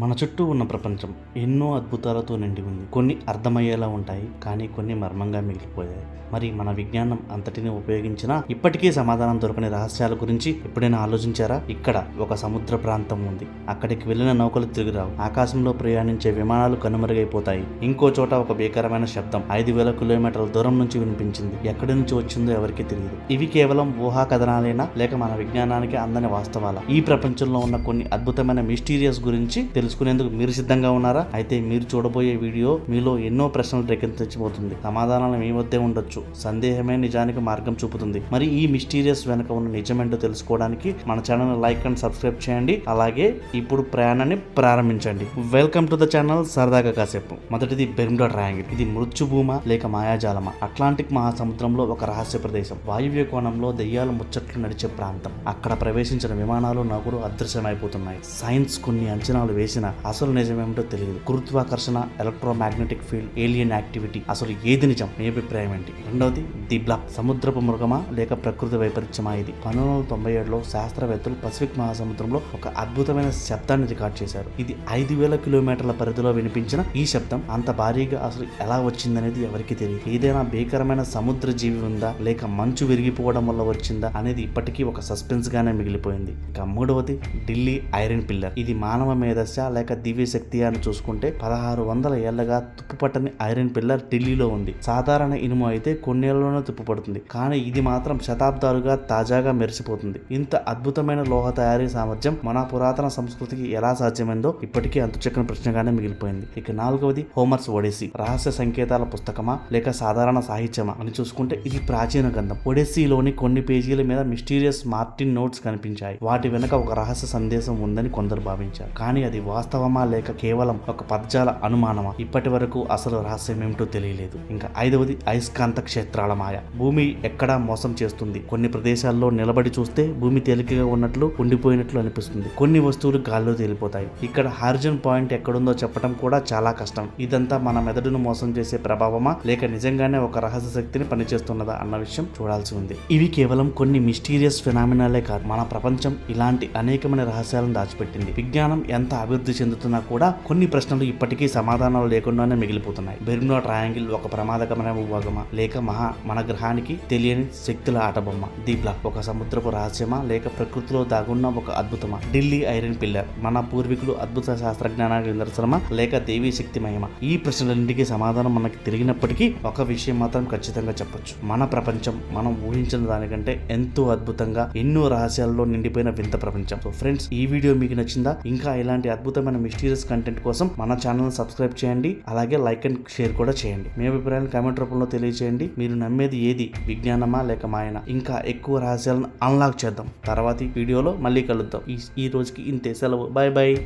మన చుట్టూ ఉన్న ప్రపంచం ఎన్నో అద్భుతాలతో నిండి ఉంది. కొన్ని అర్థమయ్యేలా ఉంటాయి కానీ కొన్ని మర్మంగా మిగిలిపోయాయి. మరి మన విజ్ఞానం అంతటిని ఉపయోగించినా ఇప్పటికీ సమాధానం దొరకని రహస్యాల గురించి ఎప్పుడైనా ఆలోచించారా? ఇక్కడ ఒక సముద్ర ప్రాంతం ఉంది. అక్కడికి వెళ్ళిన నౌకలు తిరిగిరావు ఆకాశంలో ప్రయాణించే విమానాలు కనుమరుగైపోతాయి. ఇంకో చోట ఒక భీకరమైన శబ్దం ఐదు వేల కిలోమీటర్ల దూరం నుంచి వినిపించింది. ఎక్కడి నుంచి వచ్చిందో ఎవరికీ తెలియదు. ఇవి కేవలం ఊహా కథనాలేనా? లేక మన విజ్ఞానానికి అందని వాస్తవాల? ఈ ప్రపంచంలో ఉన్న కొన్ని అద్భుతమైన మిస్టీరియస్ గురించి తెలుసుకునేందుకు మీరు సిద్ధంగా ఉన్నారా? అయితే మీరు చూడబోయే వీడియో మీలో ఎన్నో ప్రశ్నలు రేకెత్తించబోతుంది. సమాధానాలు మీ వద్దే ఉండొచ్చు. సందేహమే నిజానికి మార్గం చూపుతుంది. మరి ఈ మిస్టీరియస్ వెనుక ఉన్న నిజమేంటో తెలుసుకోవడానికి మన ఛానల్ లైక్ అండ్ సబ్స్క్రైబ్ చేయండి. అలాగే ఇప్పుడు ప్రయాణాన్ని ప్రారంభించండి. వెల్కమ్ టు ద ఛానల్ సరదాగా కాసేపు. మొదటిది బెర్ముడా ట్రయాంగిల్. ఇది మృత్యుభూమ లేక మాయాజాలమా? అట్లాంటిక్ మహాసముద్రంలో ఒక రహస్య ప్రదేశం. వాయువ్య కోణంలో దెయ్యాలు ముచ్చట్లు నడిచే ప్రాంతం. అక్కడ ప్రవేశించిన విమానాలు నౌకలు అదృశ్యమైపోతున్నాయి. సైన్స్ కొన్ని అంచనాలు వేసి వేసిన అసలు నిజమేమిటో తెలియదు. గురుత్వాకర్షణ ఎలక్ట్రోమాగ్నెటిక్ ఫీల్డ్ ఏలియన్ యాక్టివిటీ అసలు ఏది నిజం? మీ అభిప్రాయం ఏంటి? రెండవది ది బ్లాక్ సముద్రపు మృగమా లేక ప్రకృతి వైపరీత్యమా ఇది? పంతొమ్మిది వందల తొంభై ఏడులో శాస్త్రవేత్తలు పసిఫిక్ మహాసముద్రంలో ఒక అద్భుతమైన శబ్దాన్ని రికార్డ్ చేశారు. ఇది ఐదు వేల కిలోమీటర్ల పరిధిలో వినిపించిన ఈ శబ్దం. అంత భారీగా అసలు ఎలా వచ్చిందనేది ఎవరికి తెలియదు. ఏదైనా భీకరమైన సముద్ర జీవి ఉందా? లేక మంచు విరిగిపోవడం వల్ల వచ్చిందా? అనేది ఇప్పటికీ ఒక సస్పెన్స్ గానే మిగిలిపోయింది. ఇక మూడవది ఢిల్లీ ఐరన్ పిల్లర్. ఇది మానవ మేధస్య లేక దివ్యశక్తి అని చూసుకుంటే పదహారు వందల ఏళ్ళగా తుప్పుపట్టని ఐరన్ పిల్లర్ ఢిల్లీలో ఉంది. సాధారణ ఇనుము అయితే కొన్నేళ్ళలోనే తుప్పుపడుతుంది. కానీ ఇది మాత్రం శతాబ్దాలుగా తాజాగా మెరిసిపోతుంది. ఇంత అద్భుతమైన లోహ తయారీ సామర్థ్యం మన పురాతన సంస్కృతికి ఎలా సాధ్యమైందో ఇప్పటికీ అంతుచక్కని ప్రశ్నగానే మిగిలిపోయింది. ఇక నాలుగవది హోమర్స్ ఒడిసి రహస్య సంకేతాల పుస్తకమా లేక సాధారణ సాహిత్యమా అని చూసుకుంటే ఇది ప్రాచీన గ్రంథం. ఒడెస్సీలోని కొన్ని పేజీల మీద మిస్టీరియస్ మార్టిన్ నోట్స్ కనిపించాయి. వాటి వెనుక ఒక రహస్య సందేశం ఉందని కొందరు భావించారు. కానీ అది వాస్తవమా లేక కేవలం ఒక పదజాల అనుమానమా? ఇప్పటి వరకు అసలు రహస్యం ఏమిటో తెలియలేదు. ఇంకా ఐదవది అయస్కాంత క్షేత్రాల మాయ. భూమి ఎక్కడా మోసం చేస్తుంది. కొన్ని ప్రదేశాల్లో నిలబడి చూస్తే భూమి తేలికగా ఉన్నట్లు ఉండిపోయినట్లు అనిపిస్తుంది. కొన్ని వస్తువులు గాల్లో తేలిపోతాయి. ఇక్కడ హార్జన్ పాయింట్ ఎక్కడుందో చెప్పడం కూడా చాలా కష్టం. ఇదంతా మన మెదడును మోసం చేసే ప్రభావమా లేక నిజంగానే ఒక రహస్య శక్తిని పనిచేస్తున్నదా అన్న విషయం చూడాల్సి ఉంది. ఇవి కేవలం కొన్ని మిస్టీరియస్ ఫినామినాలే కాదు. మన ప్రపంచం ఇలాంటి అనేకమైన రహస్యాలను దాచిపెట్టింది. విజ్ఞానం ఎంత అభివృద్ధి చెందుతున్నా కూడా కొన్ని ప్రశ్నలు ఇప్పటికీ సమాధానాలు లేకుండానే మిగిలిపోతున్నాయి. బెర్మినో ట్రయాంగిల్ ఒక ప్రమాదకరమైన భూభాగమా? లేక మహా మన గ్రహానికి తెలియని శక్తుల ఆటబొమ్మ? ది బ్లాక్ ఒక సముద్రపు రహస్యమా? లేక ప్రకృతిలో దాగున్న ఒక అద్భుతమా? ఢిల్లీ ఐరన్ పిల్లర్ మన పూర్వీకులు అద్భుత శాస్త్రజ్ఞానానికి నిదర్శనమా? లేక దేవీ శక్తి మహిమ ఈ ప్రశ్నలన్నింటికీ సమాధానం మనకి తెలియనప్పటికీ ఒక విషయం మాత్రం ఖచ్చితంగా చెప్పొచ్చు. మన ప్రపంచం మనం ఊహించిన దానికంటే ఎంతో అద్భుతంగా ఎన్నో రహస్యాల్లో నిండిపోయిన వింత ప్రపంచం. సో ఫ్రెండ్స్ ఈ వీడియో మీకు నచ్చిందా? ఇంకా ఇలాంటి అద్భుతమైన మిస్టీరియస్ కంటెంట్ కోసం మన ఛానల్ సబ్స్క్రైబ్ చేయండి. అలాగే లైక్ అండ్ షేర్ కూడా చేయండి. మీ అభిప్రాయాన్ని కామెంట్ రూపంలో తెలియజేయండి మీరు నమ్మేది ఏది? విజ్ఞానమా లేక మాయన? ఇంకా ఎక్కువ రహస్యాలను అన్లాక్ చేద్దాం. తర్వాతి వీడియోలో మళ్ళీ కలుద్దాం. ఈ ఈ రోజుకి ఇంతే. సెలవు. Bye bye